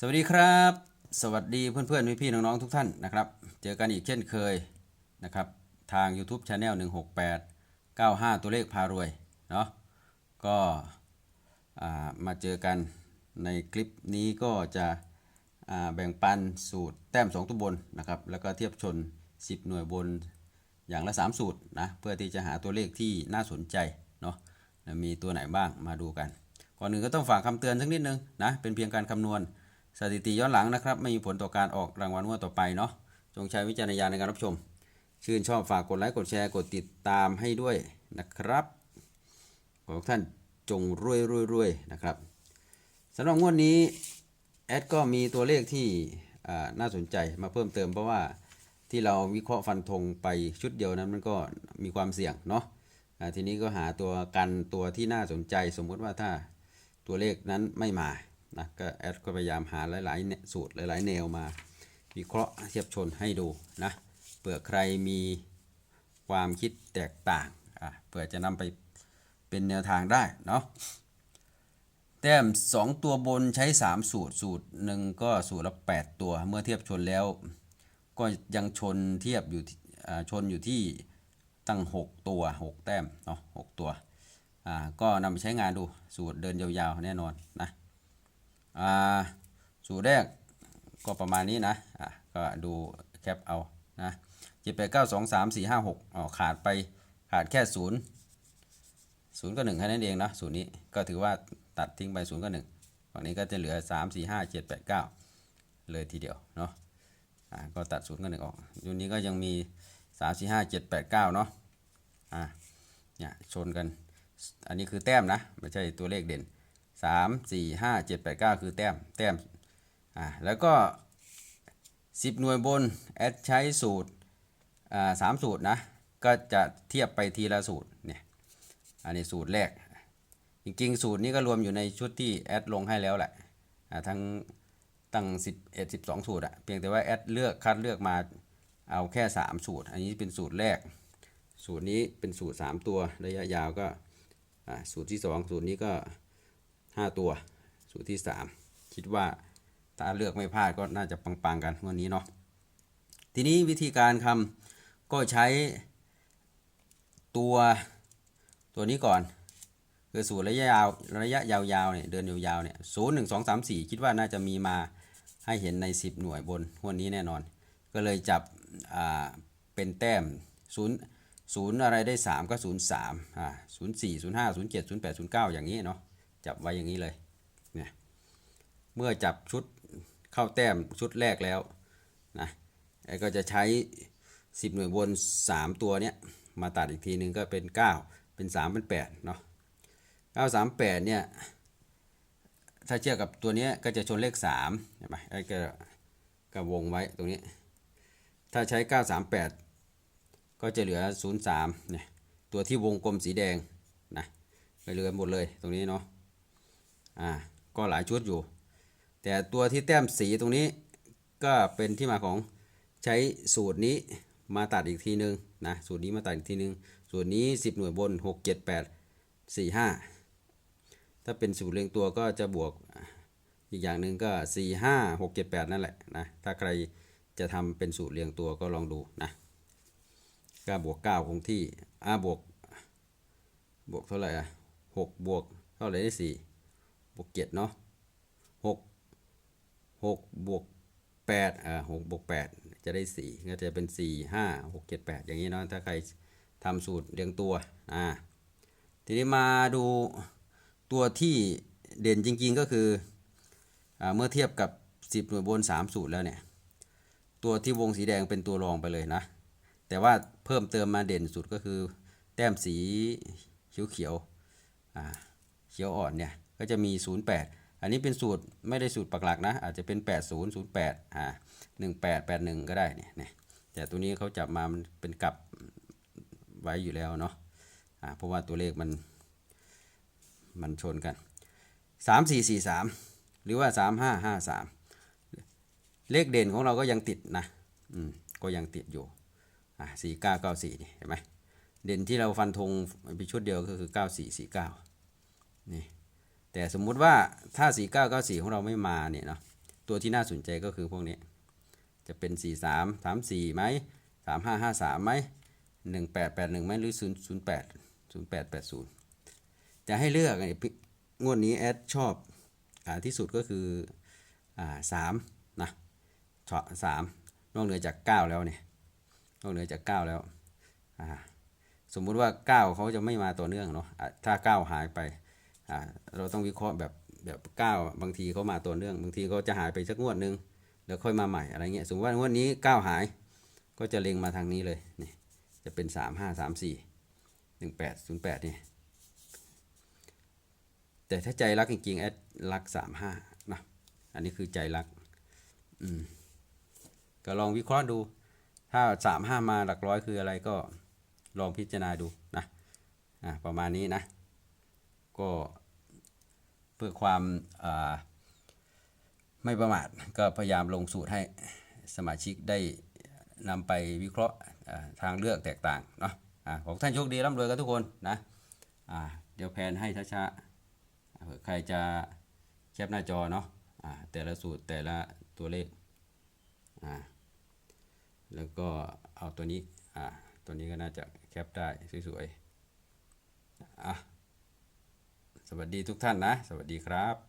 สวัสดีครับ สวัสดีเพื่อนๆพี่ๆน้องๆทุกท่านนะครับ เจอกันอีกเช่นเคยนะครับ ทาง YouTube Channel 168 95 ตัวเลขพารวยเนาะก็มาเจอกันในคลิปนี้ก็จะแบ่งปันสูตรแต้ม 2 ตัวบนนะครับ แล้วก็เทียบชน 10 หน่วยบนอย่างละ 3 สูตรนะเพื่อที่จะหาตัวเลขที่น่าสนใจเนาะมีตัวไหนบ้างมาดูกัน ก่อนหนึ่งก็ต้องฝากคำเตือนสักนิดนึงนะเป็นเพียงการคำนวณ สถิติย้อนหลังนะครับ ไม่มีผลต่อการออกรางวัลงวดต่อไปเนาะจงใช้วิจารณญาณในการรับชม ชื่นชอบฝากกดไลค์กดแชร์กดติดตามให้ด้วยนะครับขอทุกท่านจงรวยรวยรวยนะครับสำหรับงวดนี้แอดก็มีตัวเลขที่น่าสนใจมาเพิ่มเติมเพราะว่าที่เราวิเคราะห์ฟันธงไปชุดเดียวนั้นมันก็มีความเสี่ยงเนาะทีนี้ก็หาตัวกันตัวที่น่าสนใจสมมุติว่าถ้าตัวเลขนั้นไม่มา นะก็แอดก็พยายามหาหลายๆสูตรหลายๆ แนวมา วิเคราะห์เทียบชนให้ดูนะเผื่อใครมีความคิดแตกต่างอะเผื่อจะนำไปเป็นแนวทางได้เนาะแต้ม 2 ตัวบนใช้ 3 สูตรสูตรหนึ่งก็สูตรละ 8 ตัวเมื่อเทียบชนแล้ว ก็ยังชนเทียบอยู่ชนอยู่ที่ตั้ง 6 ตัว 6 แต้มเนาะ6ตัว อ่า ก็นำไปใช้งานดูสูตรเดินยาวๆ แน่นอนนะ อ่าสูตรแรกก็ประมาณนี้นะอะก็ดูแคปเอานะเจ็ดแปดเก้าสองสามสี่ห้าหกอ๋อขาดไปขาดแค่ศูนย์ศูนย์ก็หนึ่งแค่นั้นเองนะศูนย์นี้ก็ถือว่าตัดทิ้งไปศูนย์ก็หนึ่งฝั่งนี้ก็จะเหลือสามสี่ห้าเจ็ดแปดเก้าเลยทีเดียวเนาะอ่าก็ตัดศูนย์ก็หนึ่งออกยู่นี้ก็ยังมีสามสี่ห้าเจ็ดแปดเก้าเนาะอ่าเนี่ยชนกัน อันนี้คือแต้มนะ ไม่ใช่ตัวเลขเด่น สามสี่ห้าเจ็ดแปดเก้าคือแต้มแต้มอ่าแล้วก็สิบหน่วยบนแอดใช้สูตรอ่าสามสูตรนะก็จะเทียบไปทีละสูตรเนี่ยอันนี้สูตรแรก จริงๆ สูตรนี้ก็รวมอยู่ในชุดที่แอดลงให้แล้วแหละอ่าทั้งตั้ง11 12 สูตรอะเพียงแต่ว่าแอดเลือกคัดเลือกมาเอาแค่ 3 สูตร อันนี้เป็นสูตรแรก สูตรนี้เป็นสูตร 3 ตัวระยะยาวก็อ่าสูตรที่ 2 สูตรนี้ก็ 5 ตัว สูตรที่ 3 คิดว่าถ้าเลือกไม่พลาดก็น่าจะปังๆกันวันนี้เนาะทีนี้วิธีการทำก็ใช้ตัวตัวนี้ก่อน คือสูตรระยะยาวระยะยาวๆเนี่ยเดินยาวๆเนี่ยศูนย์หนึ่งสองสามสี่คิดว่าน่าจะมีมาให้เห็นใน 10 หน่วยบนวันนี้แน่นอน ก็เลยจับอ่าเป็นแต้มศูนย์ศูนย์อะไรได้ 3 ก็ศูนย์สามอ่าศูนย์สี่ศูนย์ห้าศูนย์เจ็ดศูนย์แปดศูนย์เก้าอย่างนี้เนาะ จับไว้อย่างนี้เลยเนี่ยเมื่อจับชุดเข้าแต้มชุดแรกแล้วนะไอ้ก็จะใช้ 10 หน่วยบน 3 ตัวเนี้ยมาตัดอีกทีนึงก็เป็น 9 เป็น 3 เป็น8เนาะ9 3 8เนี่ยถ้าเทียบกับตัวนี้ก็จะชนเลข3ใช่ไหมไอ้ก็ก็วงไว้ตรงนี้ ถ้าใช้ 9 3 8 ก็จะเหลือ 0 3เนี่ยตัวที่วงกลมสีแดงนะไปเหลือหมดเลยตรงนี้เนาะ อ่าก็หลายชุดอยู่ แต่ตัวที่แต้มสีตรงนี้ก็เป็นที่มาของใช้สูตรนี้มาตัดอีกทีนึงนะสูตรนี้มาตัดอีกทีนึง สูตรนี้ 10 หน่วยบน 6 7 8 4 5 ถ้าเป็นสูตรเรียงตัวก็จะบวกอีกอย่างหนึ่งก็ 4 5 6 7 8 นั่นแหละนะถ้าใครจะทำเป็นสูตรเรียงตัวก็ลองดูนะก็บวก 9 คงที่อ่าบวกบวกเท่าไหร่อะ6บวกเท่าไหร่ได้4 บวก7เนาะ6 6บวก8อ่า6บวก8จะได้4ก็จะเป็น4 5 6 7 8อย่างนี้เนาะถ้าใครทำสูตรเรียงตัวอ่าทีนี้มาดูตัวที่เด่นจริงๆก็คืออ่าเมื่อเทียบกับ 10 หน่วยบน 3 สูตรแล้วเนี่ย ตัวที่วงสีแดงเป็นตัวรองไปเลยนะ แต่ว่าเพิ่มเติมมาเด่นสุดก็คือ แต้มสีเขียวๆอ่าเขียวอ่อนเนี่ย ก็จะมี 08 อันนี้เป็นสูตรไม่ได้สูตรปักหลักนะ อาจจะเป็น 80 08อ่า18 81 ก็ได้เนี่ยเนี่ยแต่ตัวนี้เขาจับมามันเป็นกลับไว้อยู่แล้วเนาะอ่าเพราะว่าตัวเลขมันมันชนกัน 3 4 4 3 หรือว่า 3 5 5 3 เลขเด่นของเราก็ยังติดนะอืมก็ยังติดอยู่อ่า4 9 9 4นี่เห็นไหมเด่นที่เราฟันธงไปชุดเดียวก็คือ 9 4 4 9 นี่ แต่สมมุติว่าถ้า 4994 ของเราไม่มาเนี่ยเนาะตัวที่น่าสนใจก็คือพวกนี้ จะเป็น 4 3 3 4ไหม3 5 5 3ไหม1 8 8 1ไหมหรือ 0 0 8 0 8 8 0 จะให้เลือกงวดนี้แอดชอบอที่สุดก็คืออ่าสามนะชอบสามนอกเหนือจาก 9 แล้วเนี่ยนอกเหนือจาก 9 แล้วสมมุติว่า 9 เขาจะไม่มาต่อเนื่องเนาะถ้า 9 หายไป เราต้องวิเคราะห์แบบแบบ9บางทีเขามาต่อเนื่อง บางทีเขาจะหายไปสักงวดหนึ่งแล้วค่อยมาใหม่อะไรเงี้ยสมมติว่างวดนี้9หายก็จะเล็งมาทางนี้เลยนี่จะเป็น3 5 3 4 1 8 0 8นี่แต่ถ้าใจรักจริงๆแอดรักสามห้านะอันนี้คือใจรักอืมก็ลองวิเคราะห์ดู ถ้าสามห้ามาหลักร้อยคืออะไรก็ลองพิจารณาดูนะอ่าประมาณนี้นะ ก็ เพื่อความไม่ประมาทก็พยายามลงสูตรให้สมาชิกได้นำไปวิเคราะห์ทางเลือกแตกต่างเนาะของท่านโชคดีร่ำรวยกันทุกคนนะเดี๋ยวแพนให้ช้าๆเผื่อใครจะแคปหน้าจอเนาะแต่ละสูตรแต่ละตัวเลขแล้วก็เอาตัวนี้ตัวนี้ก็น่าจะแคปได้สวยๆอะ สวัสดีทุกท่านนะ สวัสดีครับ